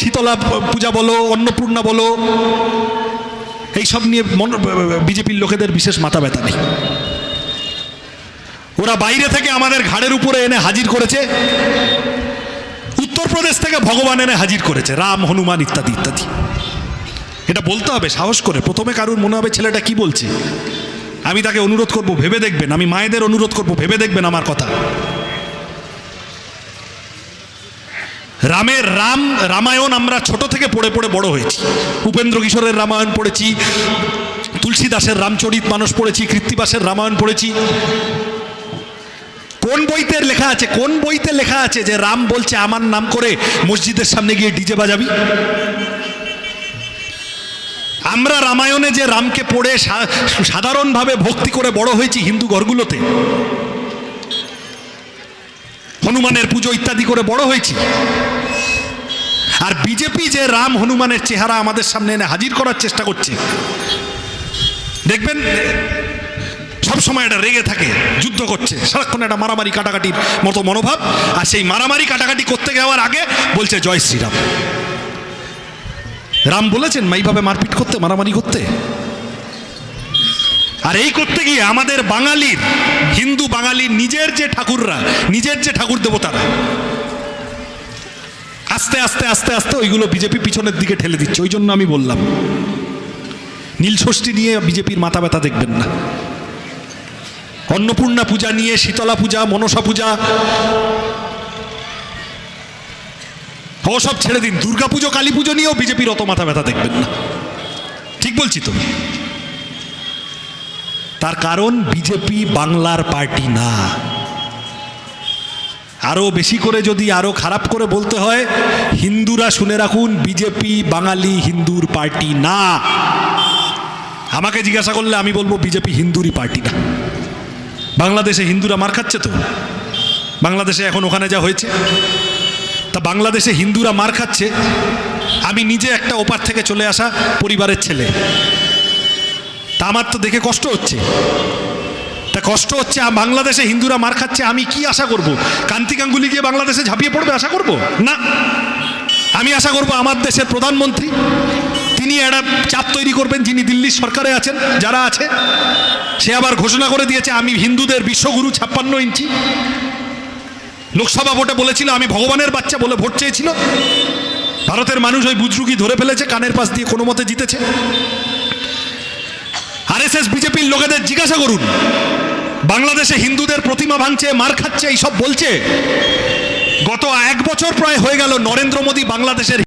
শীতলা পূজা বলো, অন্নপূর্ণা বলো, এইসব নিয়ে বিজেপির লোকেদের বিশেষ মাথা ব্যথা নেই। ওরা বাইরে থেকে আমাদের ঘাড়ের উপরে এনে হাজির করেছে। উত্তরপ্রদেশ থেকে ভগবান এনে হাজির করেছে, রাম, হনুমান ইত্যাদি ইত্যাদি। এটা বলতে হবে, সাহস করে। প্রথমে কারুর মনে হবে ছেলেটা কি বলছে? আমি তাকে অনুরোধ করব, ভেবে দেখবেন। আমি মায়েদের অনুরোধ করব, ভেবে দেখবেন আমার কথা। রামের রাম, রামায়ণ আমরা ছোট থেকে পড়ে পড়ে বড় হয়েছি। উপেন্দ্র কিশোরের রামায়ণ পড়েছি, তুলসী দাসের রামচরিত মানুষ পড়েছি, কৃত্তিবাসের রামায়ণ পড়েছি। কোন বইতে লেখা আছে, কোন বইতে লেখা আছে যে রাম বলছে আমার নাম করে মসজিদের সামনে গিয়ে ডিজে বাজাবি? আমরা রামায়ণে যে রামকে পড়ে সাধারণভাবে ভক্তি করে বড় হয়েছি হিন্দু ঘরগুলোতে। হনুমানের পুজো ইত্যাদি করে বড় হয়েছি। আর বিজেপি যে রাম হনুমানের চেহারা আমাদের সামনে এনে হাজির করার চেষ্টা করছে, দেখবেন সব সময় এটা রেগে থাকে, যুদ্ধ করছে, সারাক্ষণ একটা মারামারি কাটাকাটির মতো মনোভাব, আর সেই মারামারি কাটাকাটি করতে যাওয়ার আগে বলছে, জয় শ্রীরাম। রাম বলেছেন এইভাবে মারপিট করতে, মারামারি করতে? আর এই করতে গিয়ে আমাদের বাঙালির, হিন্দু বাঙালির নিজের যে ঠাকুররা, নিজের যে ঠাকুর দেবতারা, আস্তে আস্তে আস্তে আস্তে ওইগুলো বিজেপি পিছনের দিকে ঠেলে দিচ্ছে। ওই জন্য আমি বললাম নীলষষ্ঠী নিয়ে বিজেপির মাথা ব্যথা দেখবেন না। অন্নপূর্ণা পূজা নিয়ে শীতলা পূজা, মনসা পূজা সব ছেড়ে দিন। দুর্গা পুজো কালী পুজো নিয়েও বিজেপির অত মাথা ব্যথা দেখবেন না। ঠিক বলছি তো? তার কারণ বিজেপি বাংলার পার্টি না। আরও বেশি করে যদি আরও খারাপ করে বলতে হয়, হিন্দুরা শুনে রাখুন, বিজেপি বাঙালি হিন্দুর পার্টি না। আমাকে জিজ্ঞাসা করলে আমি বলব বিজেপি হিন্দুরই পার্টি না। বাংলাদেশে হিন্দুরা মার খাচ্ছে তো? বাংলাদেশে এখন ওখানে যা হয়েছে। তা বাংলাদেশে হিন্দুরা মার খাচ্ছে। আমি নিজে একটা ওপার থেকে চলে আসা পরিবারের ছেলে। আমার তো দেখে কষ্ট হচ্ছে। তা কষ্ট হচ্ছে বাংলাদেশে হিন্দুরা মার খাচ্ছে, আমি কি আশা করব? কান্তি গাঙ্গুলি গিয়ে বাংলাদেশে ঝাঁপিয়ে পড়বে, আশা করব? না। আমি আশা করব আমার দেশের প্রধানমন্ত্রী, তিনি একটা চাপ তৈরি করবেন, যিনি দিল্লির সরকারে আছেন, যারা আছে, সে আবার ঘোষণা করে দিয়েছে, আমি হিন্দুদের বিশ্বগুরু ছাপ্পান্ন ইঞ্চি। লোকসভা ভোটে বলেছিল, আমি ভগবানের বাচ্চা বলে ভোট চেয়েছিল। ভারতের মানুষ ওই বুজরুগি ধরে ফেলেছে, কানের পাশ দিয়ে কোনো মতে জিতেছে। আরএসএস বিজেপির লোকেদের জিজ্ঞাসা করুন। বাংলাদেশে হিন্দুদের প্রতিমা ভাঙছে, মার খাচ্ছে, এইসব বলছে? গত এক বছর প্রায় হয়ে গেল নরেন্দ্র মোদী বাংলাদেশের